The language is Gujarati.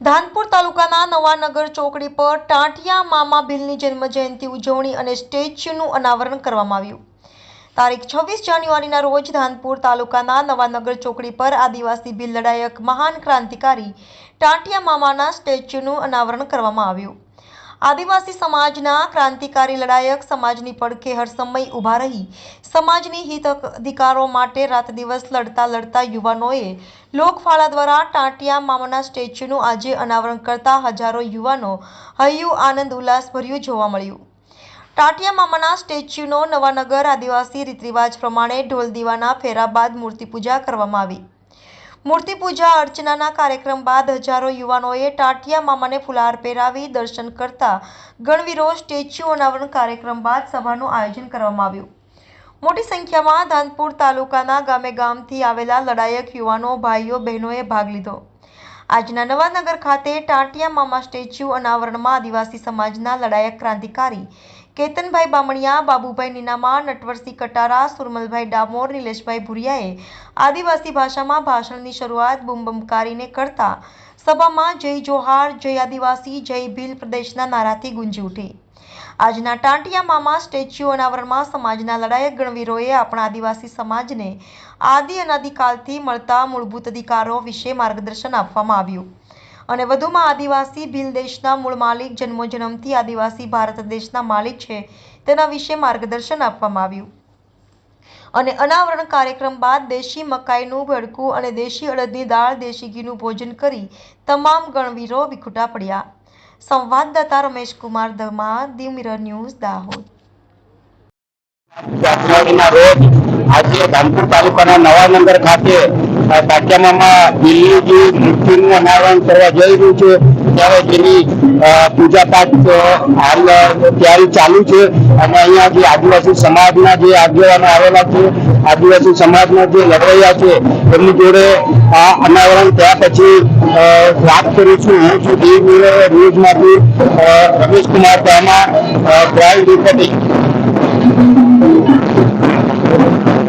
ધાનપુર તાલુકાના નવાનગર ચોકડી પર ટાંટિયા મામા ભીલની જન્મજયંતિ ઉજવણી અને સ્ટેચ્યુનું અનાવરણ કરવામાં આવ્યું. તારીખ છવ્વીસ જાન્યુઆરીના રોજ ધાનપુર તાલુકાના નવાનગર ચોકડી પર આદિવાસી ભીલ લડાયક મહાન ક્રાંતિકારી ટાંટિયા મામાના સ્ટેચ્યુનું અનાવરણ કરવામાં આવ્યું. આદિવાસી સમાજના ક્રાંતિકારી લડાયક સમાજની પડખે હર સમય ઊભા રહી. સમાજની હિત અધિકારો માટે રાત દિવસ લડતા લડતા યુવાનોએ લોકફાળા દ્વારા ટાંટિયા મામાના સ્ટેચ્યુનું આજે અનાવરણ કરતા હજારો યુવાનો હૈયું આનંદ ઉલ્લાસભર્યું જોવા મળ્યું. ટાટિયા મામાના સ્ટેચ્યુનો નવાનગર આદિવાસી રીતરિવાજ પ્રમાણે ઢોલ દીવાના ફેરા બાદ મૂર્તિ પૂજા કરવામાં આવી. મૂર્તિ પૂજા અર્ચનાના કાર્યક્રમ બાદ હજારો યુવાનોએ ટાટિયા મામાને ફુલહાર પહેરાવી દર્શન કરતા ગણવીરો સ્ટેચ્યુ અનાવરણ કાર્યક્રમ બાદ સભાનું આયોજન કરવામાં આવ્યું. મોટી સંખ્યામાં ધાનપુર તાલુકાના ગામે ગામથી આવેલા લડાયક યુવાનો, ભાઈઓ, બહેનોએ ભાગ લીધો. આજના નવાનગર ખાતે ટાંટિયા મામા સ્ટેચ્યુ અનાવરણમાં આદિવાસી સમાજના લડાયક ક્રાંતિકારી કેતનભાઈ બામણિયા, બાબુભાઈ નીનામા, નટવરસિંહ કટારા, સુરમલભાઈ ડામોર, નિલેશભાઈ ભુરિયાએ આદિવાસી ભાષામાં ભાષણની શરૂઆત બૂમબૂમકારીને કરતા સભામાં જય જોહાર, જય આદિવાસી, જય ભીલ પ્રદેશના નારાથી ગુંજી ઉઠી. આજના ટાંટિયા મામા સ્ટેચ્યુ અનાવરણમાં સમાજના લડાયક ગણવીરોએ આપણા આદિવાસી સમાજને આદિ અનાદિકાલથી મળતા મૂળભૂત અધિકારો વિશે માર્ગદર્શન આપવામાં આવ્યું. અને વધુમાં આદિવાસી ભીલ દેશના મૂળ માલિક જન્મોજન્મથી આદિવાસી ભારત દેશના માલિક છે, તેના વિશે માર્ગદર્શન આપવામાં આવ્યું. અને અનાવરણ કાર્યક્રમ બાદ દેશી મકાઈનું ભડકું અને દેશી અડદની દાળ, દેશી ઘીનું ભોજન કરી તમામ ગણવીરો વિખૂટા પડ્યા. સંવાદદાતા રમેશકુમાર ધમા દી મિરર ન્યૂઝ, દાહોદ. જાન્યુઆરીના રોજ આજે ધામપુર તાલુકાના નવાનગર ખાતે તાટિયામામાં દિલ્હીજી મૂર્તિનું છે. જે આદિવાસી સમાજના જે આગેવાનો આવેલા છે, આદિવાસી સમાજના જે લડવૈયા છે, એમની જોડે આ અનાવરણ થયા પછી વાત કરું છું. હું છું દેવ ન્યૂઝમાંથી રમેશ કુમાર રિપોર્ટિંગ